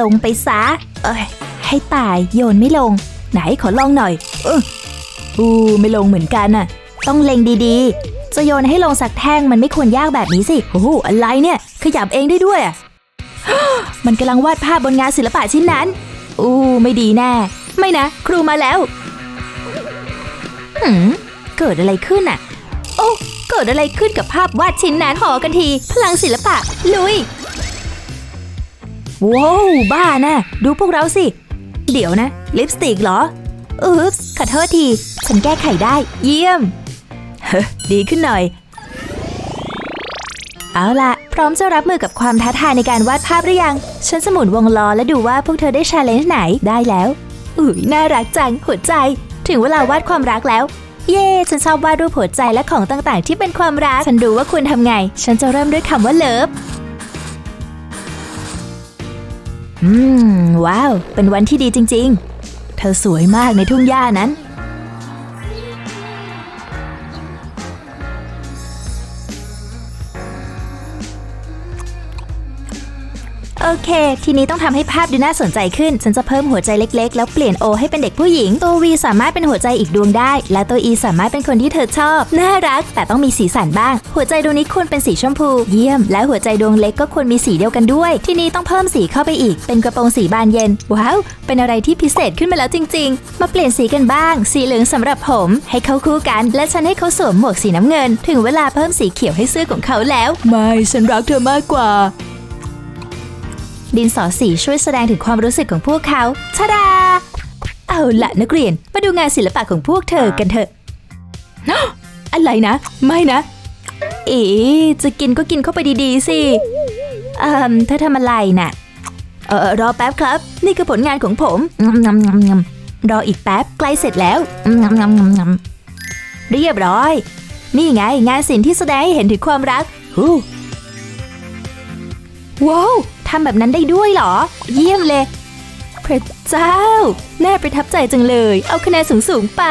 ลงไปซะ เอ้ย ให้ตายโยนไม่ลง ไหนขอลองหน่อยเอออูไม่ลงเหมือนกันน่ะ ต้องเล็งดีๆ จะโยนให้ลงสักแท่งมันไม่ควรยากแบบนี้สิโอ้โหอะไรเนี่ย ขยับเองได้ด้วยมันกำลังวาดภาพบนงานศิลปะชิ้นนั้น อู้ ไม่ดีแน่ ไม่นะ ครูมาแล้วหืมเกิดอะไรขึ้นอะโอ้ เกิดอะไรขึ้นกับภาพวาดชิ้นนั้นขอกันที พลังศิลปะ ลุย ว้าวบ้านะดูพวกเราสิ เดี๋ยวนะ ลิปสติกเหรอ อุ๊ปส์ขอโทษที ฉันแก้ไขได้ เยี่ยม เฮ้ดีขึ้นหน่อย เอาละพร้อมจะรับมือกับความท้าทายในการวาดภาพหรือยัง ฉันสมุนวงล้อและดูว่าพวกเธอได้ชาเลนจ์ไหนได้แล้ว อุ้ยน่ารักจังหัวใจ ถึงเวลาวาดความรักแล้ว เย้ฉันชอบวาดรูปหัวใจและของต่างๆ ที่เป็นความรัก ฉันรู้ว่าคุณทำไง ฉันจะเริ่มด้วยคำว่าเลิฟ อืม ว้าว เป็นวันที่ดีจริง ๆ เธอสวยมากในทุ่งหญ้านั้น เค ทีนี้ต้องทำให้ภาพดูน่าสนใจขึ้น ฉันจะเพิ่มหัวใจเล็กๆ แล้วเปลี่ยนโอให้เป็นเด็กผู้หญิง ตัว V สามารถเป็นหัวใจอีกดวงได้ และตัว E สามารถเป็นคนที่เธอชอบ น่ารัก แต่ต้องมีสีสันบ้าง หัวใจดวงนี้ควรเป็นสีชมพู เยี่ยม และหัวใจดวงเล็กก็ควรมีสีเดียวกันด้วย ทีนี้ต้องเพิ่มสีเข้าไปอีก เป็นกระโปรงสีบานเย็น ว้าว เป็นอะไรที่พิเศษขึ้นมาแล้วจริง ๆ มาเปลี่ยนสีกันบ้าง สีเหลืองสำหรับผม ให้เขาคู่กัน และฉันให้เขาสวมหมวกสีน้ำเงิน ถึงเวลาเพิ่มสีเขียวให้เสื้อของเขาแล้ว ไม่ ฉันรักเธอมากกว่า ดินสอสีช่วยแสดงถึงความรู้สึกของพวกเขาชาดา เอาละนักเรียน มาดูงานศิลปะของพวกเธอกันเถอะ อะไรนะ ไม่นะ เอ๋จะกินก็กินเข้าไปดีๆสิเอ่มเธอทำอะไรน่ะ เออรอแป๊บครับ นี่คือผลงานของผมงำงำงำรออีกแป๊บใกล้เสร็จแล้วงำงำงำงำเรียบร้อย นี่ไงงานศิลป์ที่แสดงให้เห็นถึงความรักฮู้ว้าว ทำแบบนั้นได้ด้วยเหรอ เยี่ยมเลย พระเจ้า น่าประทับใจจังเลย เอาคะแนนสูงๆไป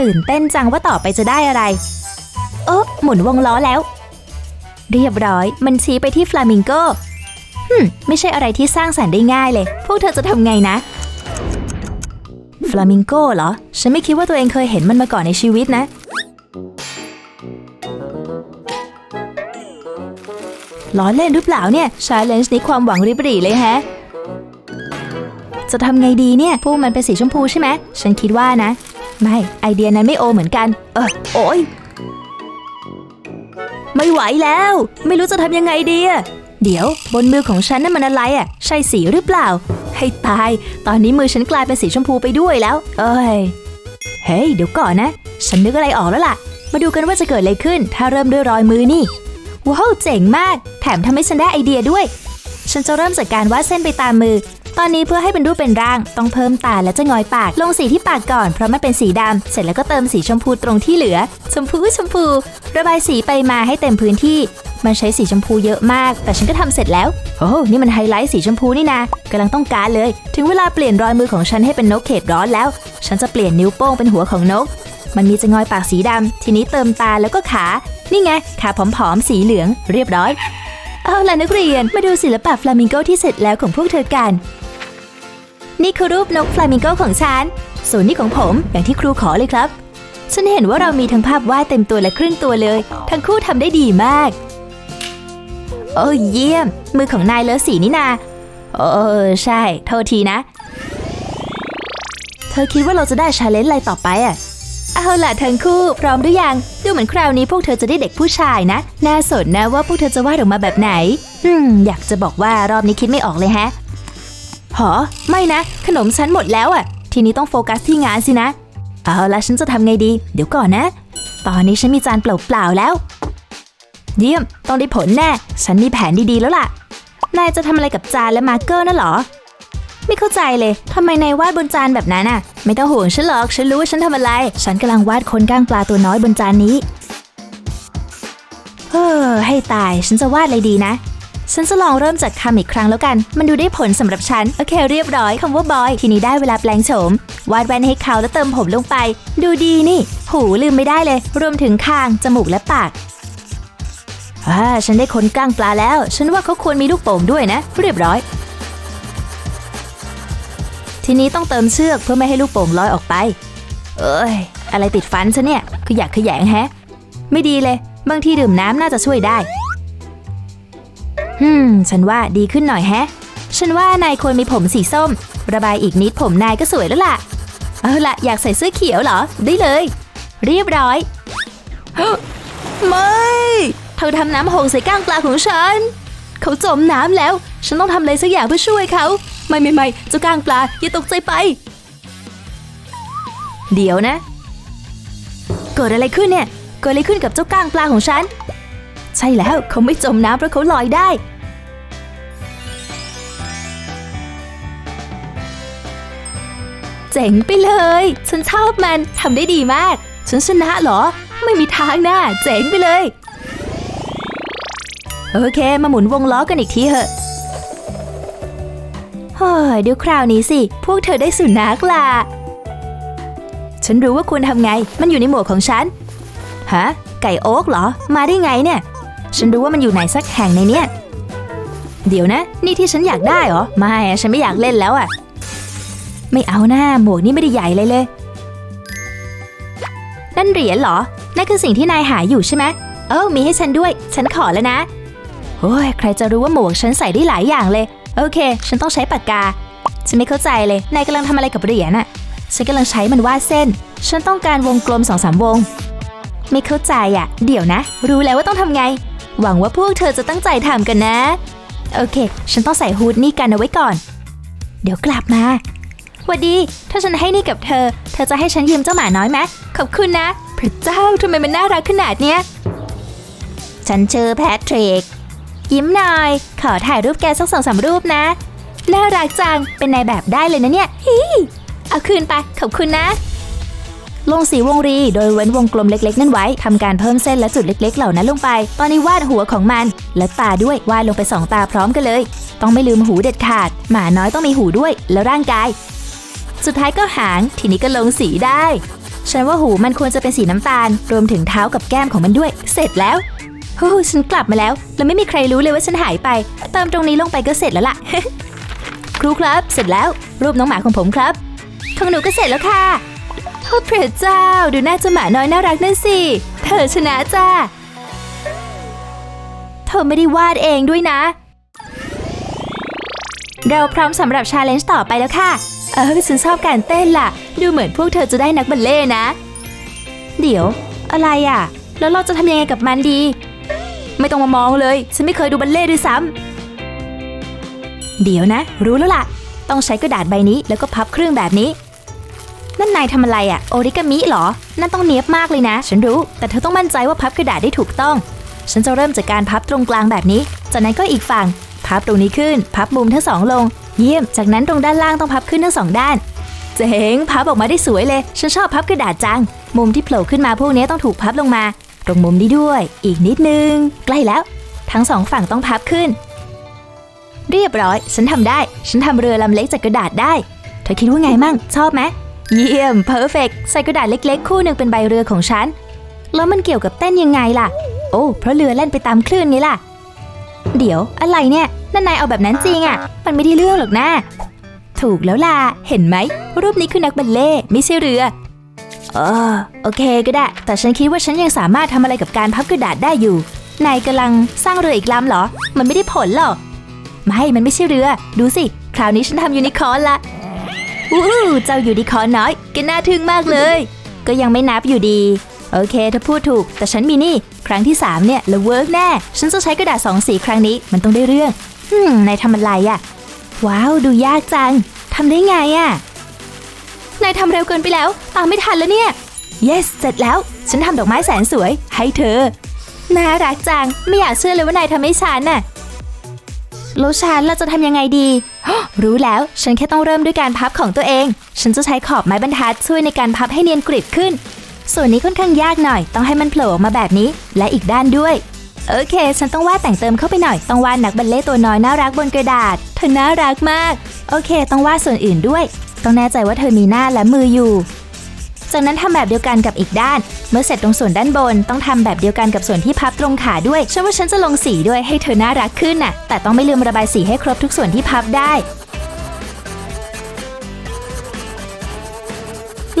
ตื่นเต้นจังว่าต่อไปจะได้อะไร เออหมุนวงล้อแล้ว เรียบร้อย มันชี้ไปที่ฟลามิงโกฮึมไม่ใช่อะไรที่สร้างสรรค์ได้ง่ายเลย พวกเธอจะทำไงนะ ฟลามิงโกเหรอ ฉันไม่คิดว่าตัวเองเคยเห็นมันมาก่อนในชีวิตนะ ล้อเล่นหรือเปล่าเนี่ยชาเลนจ์นี้ความหวังริบหรี่เลยแฮะ จะทำไงดีเนี่ยพวกมันเป็นสีชมพูใช่ไหมฉันคิดว่านะ ไม่ไอเดียนั้นไม่โอเหมือนกัน เออโอ้ยไม่ไหวแล้ว ไม่รู้จะทำยังไงดีอะเดี๋ยว บนมือของฉันนั่นมันอะไรอะใช่สีหรือเปล่า ให้ตาย ตอนนี้มือฉันกลายเป็นสีชมพูไปด้วยแล้ว เอ้ยเฮ้ยเดี๋ยวก่อนนะ ฉันนึกอะไรออกแล้วล่ะ มาดูกันว่าจะเกิดอะไรขึ้น ถ้าเริ่มด้วยรอยมือนี่ ว้าวเจ๋งมาก แถมทำให้ฉันได้ไอเดียด้วย ฉันจะเริ่มจากการวาดเส้นไปตามมือ ตอนนี้เพื่อให้เป็นรูปเป็นร่าง ต้องเพิ่มตาและจะงอยปาก ลงสีที่ปากก่อนเพราะมันเป็นสีดำ เสร็จแล้วก็เติมสีชมพูตรงที่เหลือ ชมพูชมพู ระบายสีไปมาให้เต็มพื้นที่ มันใช้สีชมพูเยอะมาก แต่ฉันก็ทำเสร็จแล้ว โอ้นี่มันไฮไลท์สีชมพูนี่นากำลังต้องการเลย ถึงเวลาเปลี่ยนรอยมือของฉันให้เป็นนกเขตร้อนแล้ว ฉันจะเปลี่ยนนิ้วโป้งเป็นหัวของนก มันมีจะงอยปากสีดำ ทีนี้เติมตาแล้วก็ขา นี่ไง ขาผอมๆ สีเหลือง เรียบร้อย เอาล่ะนักเรียน มาดูศิลปะฟลามิงโกที่เสร็จแล้วของพวกเธอกัน นี่คือรูปนกฟลามิงโกของฉัน ส่วนนี้ของผมอย่างที่ครูขอเลยครับ ฉันเห็นว่าเรามีทั้งภาพวาดเต็มตัวและครึ่งตัวเลย ทั้งคู่ทำได้ดีมาก โอ้เยี่ยม มือของนายเลอะสีนี่นาเออใช่ โทษทีนะ เธอคิดว่าเราจะได้ชาเลนจ์อะไรต่อไปอะ เอาล่ะทั้งคู่ พร้อมหรือยัง ดูเหมือนคราวนี้พวกเธอจะได้เด็กผู้ชายนะ น่าสนนะว่าพวกเธอจะวาดออกมาแบบไหน อืม อยากจะบอกว่ารอบนี้คิดไม่ออกเลยแฮะ หอ ไม่นะ ขนมฉันหมดแล้วอะทีนี้ต้องโฟกัสที่งานสินะ เอาละฉันจะทำไงดี เดี๋ยวก่อนนะ ตอนนี้ฉันมีจานเปล่าๆแล้ว เยี่ยม ต้องได้ผลแน่ ฉันมีแผนดีๆแล้วล่ะ นายจะทำอะไรกับจานและมาร์กเกอร์น่ะเหรอ ไม่เข้าใจเลยทำไมนายวาดบนจานแบบนั้นน่ะไม่ต้องห่วงฉันหรอกฉันรู้ว่าฉันทำอะไร ฉันกำลังวาดคนก้างปลาตัวน้อยบนจานนี้เฮ้อให้ตายฉันจะวาดอะไรดีนะ ฉันจะลองเริ่มจากคำอีกครั้งแล้วกัน มันดูได้ผลสำหรับฉัน โอเคเรียบร้อยคำว่าบอย ทีนี้ได้เวลาแปลงโฉม วาดแว่นให้เขาแล้วเติมผมลงไป ดูดีนี่ หูลืมไม่ได้เลย รวมถึงคาง จมูกและปากอ่าฉันได้คนก้างปลาแล้ว ฉันว่าเขาควรมีลูกโป่งด้วยนะ เรียบร้อย ทีนี้ต้องเติมเชือกเพื่อไม่ให้ลูกโป่งลอยออกไป เอ้ย อะไรติดฟันซะเนี่ย คืออยากขยงแฮะ ไม่ดีเลย บางทีดื่มน้ำน่าจะช่วยได้ฮึมฉันว่าดีขึ้นหน่อยแฮะ ฉันว่านายควรมีผมสีส้ม ระบายอีกนิดผมนายก็สวยแล้วล่ะ เอาล่ะอยากใส่เสื้อเขียวเหรอ ได้เลย เรียบร้อยไม่เธอทำน้ำหงใส่ก้างปลาของฉัน เขาจมน้ำแล้ว ฉันต้องทำอะไรสักอย่างเพื่อช่วยเขา ไม่ไม่ไม่เจ้าก้างปลาอย่าตกใจไป เดี๋ยวนะ เกิดอะไรขึ้นเนี่ย เกิดอะไรขึ้นกับเจ้าก้างปลาของฉัน ใช่แล้วเขาไม่จมน้ำเพราะเขาลอยได้ เจ๋งไปเลย ฉันชอบมันทำได้ดีมาก ฉันชนะเหรอ ไม่มีทางน่าเจ๋งไปเลย โอเค มาหมุนวงล้อกันอีกทีเหอะ เฮ้ยเดี๋ยวคราวนี้สิ พวกเธอได้สุนัขล่ะ ฉันรู้ว่าควรทำไง มันอยู่ในหมวกของฉัน ฮะ ไก่โอ๊กเหรอ มาได้ไงเนี่ย ฉันรู้ว่ามันอยู่ไหนสักแห่งในเนี้ย เดี๋ยวนะ นี่ที่ฉันอยากได้เหรอ ไม่อะฉันไม่อยากเล่นแล้วอะไม่เอาหน้าหมวกนี่ไม่ได้ใหญ่เลยเลย นั่นเหรียญเหรอ นั่นคือสิ่งที่นายหาอยู่ใช่ไหมเออมีให้ฉันด้วย ฉันขอแล้วนะโอ้ยใครจะรู้ว่าหมวกฉันใส่ได้หลายอย่างเลย โอเค ฉันต้องใช้ปากกา ฉันไม่เข้าใจเลย นายกำลังทำอะไรกับเหรียญอะฉันกำลังใช้มันวาดเส้น ฉันต้องการวงกลมสองสามวง ไม่เข้าใจอะ เดี๋ยวนะ รู้แล้วว่าต้องทำไง หวังว่าพวกเธอจะตั้งใจทำกันนะ โอเค ฉันต้องใส่ฮูดนี่กันเอาไว้ก่อน เดี๋ยวกลับมาวัดดี ถ้าฉันให้นี่กับเธอ เธอจะให้ฉันยืมเจ้าหมาน้อยไหมขอบคุณนะ พระเจ้าทำไมมันน่ารักขนาดเนี้ย ฉันชื่อแพทริก ยิ้มหน่อย ขอถ่ายรูปแกสักสองสามรูปนะ น่ารักจัง เป็นนายแบบได้เลยนะเนี่ยฮิเอาคืนไป ขอบคุณนะ ลงสีวงรีโดยเว้นวงกลมเล็ก ๆ นั่นไว้ทำการเพิ่มเส้นและจุดเล็ก ๆ เหล่านั้นลงไป ตอนนี้วาดหัวของมัน และตาด้วย วาดลงไปสองตาพร้อมกันเลย ต้องไม่ลืมหูเด็ดขาด หมาน้อยต้องมีหูด้วย แล้วร่างกาย สุดท้ายก็หาง ทีนี้ก็ลงสีได้ ฉันว่าหูมันควรจะเป็นสีน้ำตาล รวมถึงเท้ากับแก้มของมันด้วย เสร็จแล้ว โอ้ฉันกลับมาแล้ว แล้วไม่มีใครรู้เลยว่าฉันหายไป เติมตรงนี้ลงไปก็เสร็จแล้วล่ะ ครูครับ เสร็จแล้ว รูปน้องหมาของผมครับ ของหนูก็เสร็จแล้วค่ะโอ้พระเจ้า ดูหน้าเจ้าหมาน้อยน่ารักนั่นสิ เธอชนะจ้า เธอไม่ได้วาดเองด้วยนะ เราพร้อมสำหรับชาเลนจ์ต่อไปแล้วค่ะ เออฉันชอบการเต้นล่ะ ดูเหมือนพวกเธอจะได้นักบัลเล่นะ เดี๋ยว อะไรอะ แล้วเราจะทำยังไงกับมันดี ไม่ต้องมามองเลย ฉันไม่เคยดูบัลเล่ด้วยซ้ำเดี๋ยวนะ รู้แล้วล่ะ ต้องใช้กระดาษใบนี้แล้วก็พับครึ่งแบบนี้ นั่นนายทำอะไรอะโอริกามิหรอ นั่นต้องเนียบมากเลยนะ ฉันรู้ แต่เธอต้องมั่นใจว่าพับกระดาษได้ถูกต้อง ฉันจะเริ่มจากการพับตรงกลางแบบนี้ จากนั้นก็อีกฝั่ง พับตรงนี้ขึ้น พับมุมทั้งสองลง เยี่ยม จากนั้นตรงด้านล่างต้องพับขึ้นทั้งสองด้านเจ๋งพับออกมาได้สวยเลย ฉันชอบพับกระดาษจัง มุมที่โผล่ขึ้นมาพวกนี้ต้องถูกพับลงมา ตรงมุมนี้ด้วย อีกนิดนึง ใกล้แล้ว ทั้งสองฝั่งต้องพับขึ้น เรียบร้อย ฉันทำได้ ฉันทำเรือลำเล็กจากกระดาษได้ เธอคิดว่าไงมั่ง ชอบไหมเยี่ยมเพอร์เฟกใส่กระดาษเล็กๆ คู่หนึ่งเป็นใบเรือของฉัน แล้วมันเกี่ยวกับเต้นยังไงล่ะ โอ้ เพราะเรือเล่นไปตามคลื่นไงล่ะ เดี๋ยวอะไรเนี่ยนั่นนายเอาแบบนั้นจริงอะ่ะ มันไม่ได้เรื่องหรอกนะ ถูกแล้วล่ะ เห็นไหม รูปนี้คือนักบัลเล่ไม่ใช่เรือ เออโอเคก็ได้ แต่ฉันคิดว่าฉันยังสามารถทำอะไรกับการพับกระดาษได้อยู่ นายกำลังสร้างเรืออีกลำเหรอ มันไม่ได้ผลหรอกไม่มันไม่ใช่เรือ ดูสิ คราวนี้ฉันทำยูนิคอร์นละวู้เจ้ายูนิคอร์นน้อยก็น่าทึ่งมากเลย ก็ยังไม่นับอยู่ดี โอเคถ้าพูดถูก แต่ฉันมีนี่ ครั้งที่3เนี่ยแล้วเวิร์กแน่ ฉันจะใช้กระดาษสองสีครั้งนี้มันต้องได้เรื่องฮึมนายทำอะไรอะ่ะว้าว ดูยากจังทำได้ไงอะ่ะ นายทำเร็วเกินไปแล้ว ตามไม่ทันแล้วเนี่ย yes เสร็จแล้ว ฉันทำดอกไม้แสนสวย ให้เธอ น่ารักจัง ไม่อยากเชื่อเลยว่านายทำให้ฉันน่ะแล้วฉันเราจะทำยังไงดี รู้แล้ว ฉันแค่ต้องเริ่มด้วยการพับของตัวเอง ฉันจะใช้ขอบไม้บรรทัดช่วยในการพับให้เนียนกริบขึ้น ส่วนนี้ค่อนข้างยากหน่อย ต้องให้มันโผล่ออกมาแบบนี้ และอีกด้านด้วย โอเค ฉันต้องวาดแต่งเติมเข้าไปหน่อย ต้องวาดนักบัลเล่ต์ตัวน้อยน่ารักบนกระดาษ เธอน่ารักมาก โอเค ต้องวาดส่วนอื่นด้วย ต้องแน่ใจว่าเธอมีหน้าและมืออยู่ จากนั้นทำแบบเดียวกันกับอีกด้าน เมื่อเสร็จตรงส่วนด้านบน ต้องทำแบบเดียวกันกับส่วนที่พับตรงขาด้วยฉันว่าฉันจะลงสีด้วยให้เธอน่ารักขึ้นน่ะ แต่ต้องไม่ลืมระบายสีให้ครบทุกส่วนที่พับได้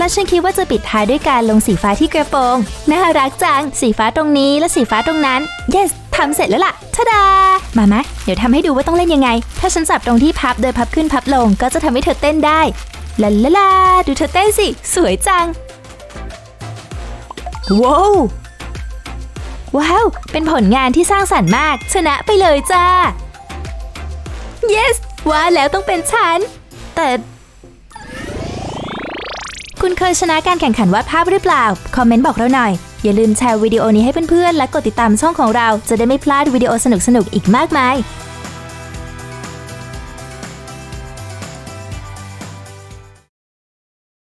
และฉันคิดว่าจะปิดท้ายด้วยการลงสีฟ้าที่กระโปรง น่ารักจัง สีฟ้าตรงนี้และสีฟ้าตรงนั้น yes ทำเสร็จแล้วล่ะทาดา มามะ เดี๋ยวทำให้ดูว่าต้องเล่นยังไง ถ้าฉันจับตรงที่พับโดยพับขึ้นพับลงก็จะทำให้เธอเต้นได้ลาลาลาดูเธอเต้นสิ สวยจัง ว้าวว้าว เป็นผลงานที่สร้างสรรค์มาก ชนะไปเลยจ้า yes ว่าแล้วต้องเป็นฉัน แต่ คุณเคยชนะการแข่งขันวาดภาพหรือเปล่า คอมเมนต์บอกเราหน่อย อย่าลืมแชร์วิดีโอนี้ให้เพื่อนๆ และกดติดตามช่องของเราจะได้ไม่พลาดวิดีโอสนุกๆ อีกมากมาย